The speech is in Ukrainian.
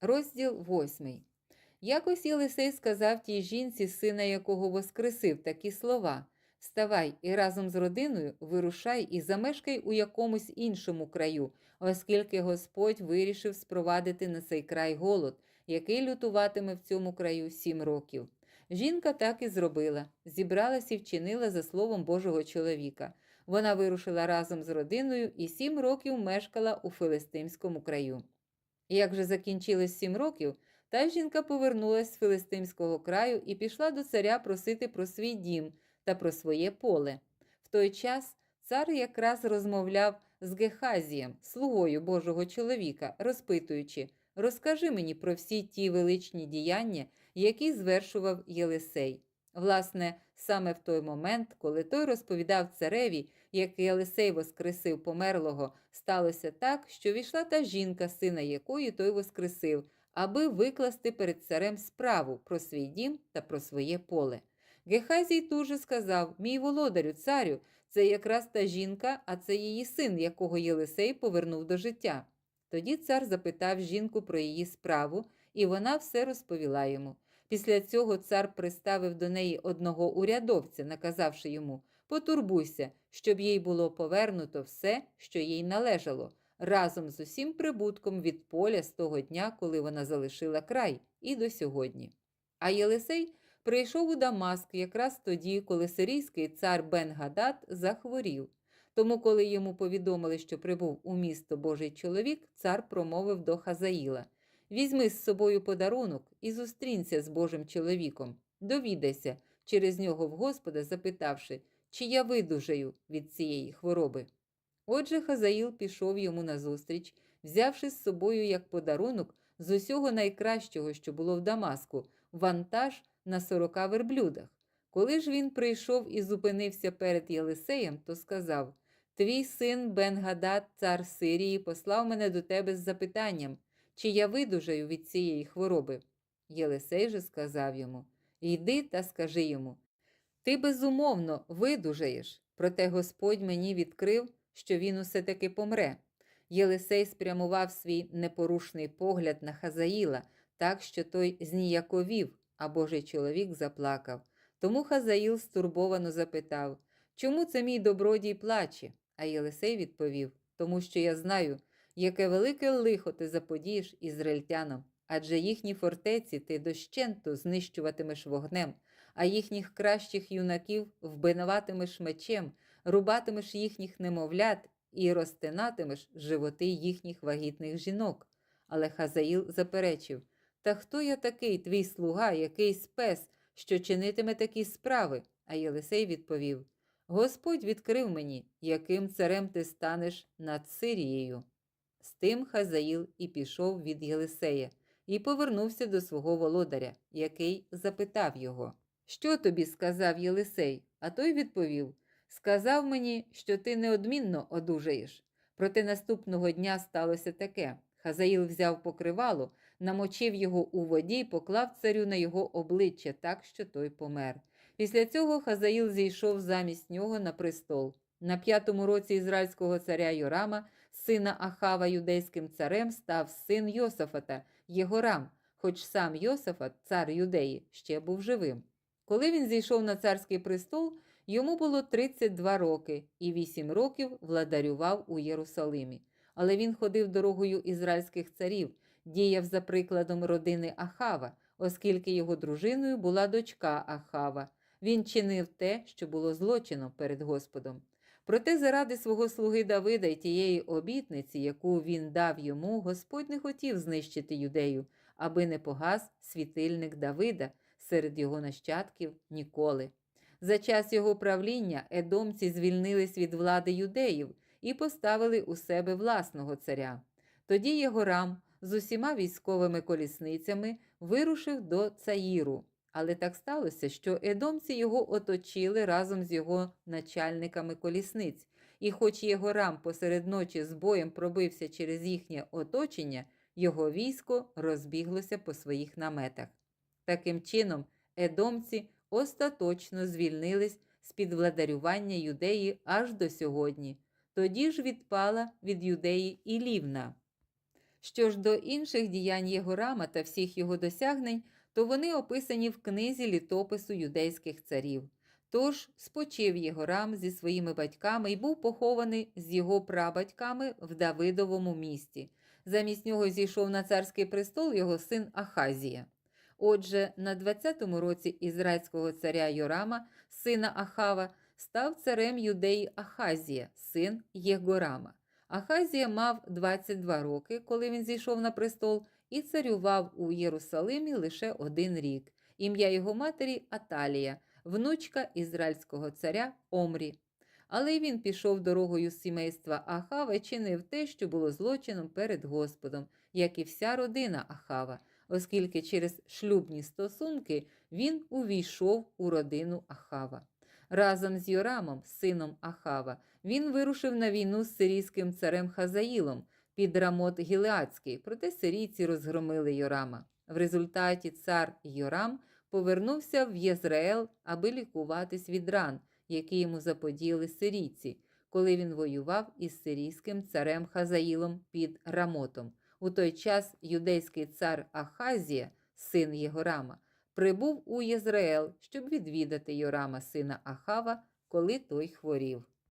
Розділ восьмий. Якось Єлисей сказав тій жінці, сина якого воскресив, такі слова: Вставай і разом з родиною вирушай і замешкай у якомусь іншому краю, оскільки Господь вирішив спровадити на цей край голод, який лютуватиме в цьому краю сім років. Жінка так і зробила, зібралась і вчинила за словом Божого чоловіка. Вона вирушила разом з родиною і сім років мешкала у Филистимському краю. Як же закінчилось сім років, та жінка повернулась з Филистимського краю і пішла до царя просити про свій дім та про своє поле. В той час цар якраз розмовляв з Гехазієм, слугою Божого чоловіка, розпитуючи: Розкажи мені про всі ті величні діяння, які звершував Єлисей. Власне, саме в той момент, коли той розповідав цареві, як Єлисей воскресив померлого, сталося так, що війшла та жінка, сина якої той воскресив, аби викласти перед царем справу про свій дім та про своє поле. Гехазій тут же сказав: Мій володарю, царю, це якраз та жінка, а це її син, якого Єлисей повернув до життя. Тоді цар запитав жінку про її справу, і вона все розповіла йому. Після цього цар приставив до неї одного урядовця, наказавши йому Потурбуйся, щоб їй було повернуто все, що їй належало, разом з усім прибутком від поля з того дня, коли вона залишила край, і до сьогодні. А Єлисей прийшов у Дамаск якраз тоді, коли сирійський цар Бен Гадад захворів. Тому, коли йому повідомили, що прибув у місто Божий чоловік, цар промовив до Хазаїла: Візьми з собою подарунок і зустрінься з Божим чоловіком. Довідайся через нього в Господа, запитавши, чи я видужаю від цієї хвороби. Отже, Хазаїл пішов йому назустріч, взявши з собою як подарунок з усього найкращого, що було в Дамаску, вантаж на сорока верблюдах. Коли ж він прийшов і зупинився перед Єлисеєм, то сказав: Твій син Бен-Гадад, цар Сирії, послав мене до тебе з запитанням, чи я видужаю від цієї хвороби. Єлисей же сказав йому: Йди та скажи йому: Ти безумовно видужаєш, проте Господь мені відкрив, що він усе таки помре. Єлисей спрямував свій непорушний погляд на Хазаїла, так що той зніяковів, а Божий чоловік заплакав. Тому Хазаїл стурбовано запитав Чому це мій добродій плаче? А Єлисей відповів Тому що я знаю, яке велике лихо ти заподієш ізраїльтянам, адже їхні фортеці ти дощенту знищуватимеш вогнем, а їхніх кращих юнаків вбинуватимеш мечем, рубатимеш їхніх немовлят і розтинатимеш животи їхніх вагітних жінок. Але Хазаїл заперечив Та хто я такий, твій слуга, який спес, що чинитиме такі справи? А Єлисей відповів Господь відкрив мені, яким царем ти станеш над Сирією. З тим Хазаїл і пішов від Єлисея, і повернувся до свого володаря, який запитав його Що тобі сказав Єлисей? А той відповів Сказав мені, що ти неодмінно одужаєш. Проте наступного дня сталося таке. Хазаїл взяв покривало, намочив його у воді і поклав царю на його обличчя так, що той помер. Після цього Хазаїл зійшов замість нього на престол. На п'ятому році ізраїльського царя Йорама, сина Ахава юдейським царем, став син Йосафата, Єгорам, хоч сам Йосафат, цар юдеї, ще був живим. Коли він зійшов на царський престол, йому було 32 роки і 8 років владарював у Єрусалимі. Але він ходив дорогою ізраїльських царів, діяв за прикладом родини Ахава, оскільки його дружиною була дочка Ахава. Він чинив те, що було злочином перед Господом. Проте, заради свого слуги Давида і тієї обітниці, яку він дав йому, Господь не хотів знищити юдею, аби не погас світильник Давида серед його нащадків ніколи. За час його правління едомці звільнились від влади юдеїв і поставили у себе власного царя. Тоді Єгорам з усіма військовими колісницями вирушив до Цаїру. Але так сталося, що едомці його оточили разом з його начальниками колісниць, і, хоч Єгорам посеред ночі з боєм пробився через їхнє оточення, його військо розбіглося по своїх наметах. Таким чином, едомці остаточно звільнились з під владарювання юдеї аж до сьогодні. Тоді ж відпала від юдеї і лівна. Що ж до інших діянь Єгорама та всіх його досягнень, то вони описані в книзі літопису юдейських царів. Тож спочив Єгорам зі своїми батьками і був похований з його прабатьками в Давидовому місті. Замість нього зійшов на царський престол його син Ахазія. Отже, на 20-му році ізраїльського царя Йорама, сина Ахава, став царем юдеї Ахазія, син Єгорама. Ахазія мав 22 роки, коли він зійшов на престол, і царював у Єрусалимі лише один рік. Ім'я його матері Аталія, внучка ізраїльського царя Омрі. Але він пішов дорогою сімейства Ахава і чинив те, що було злочином перед Господом, як і вся родина Ахава, оскільки через шлюбні стосунки він увійшов у родину Ахава. Разом з Йорамом, сином Ахава, він вирушив на війну з сирійським царем Хазаїлом під Рамот Гілеацький, проте сирійці розгромили Йорама. В результаті цар Йорам повернувся в Єзраел, аби лікуватись від ран, які йому заподіяли сирійці, коли він воював із сирійським царем Хазаїлом під Рамотом. У той час юдейський цар Ахазія, син Єгорама, прибув у Єзраел, щоб відвідати Йорама, сина Ахава, коли той хворів.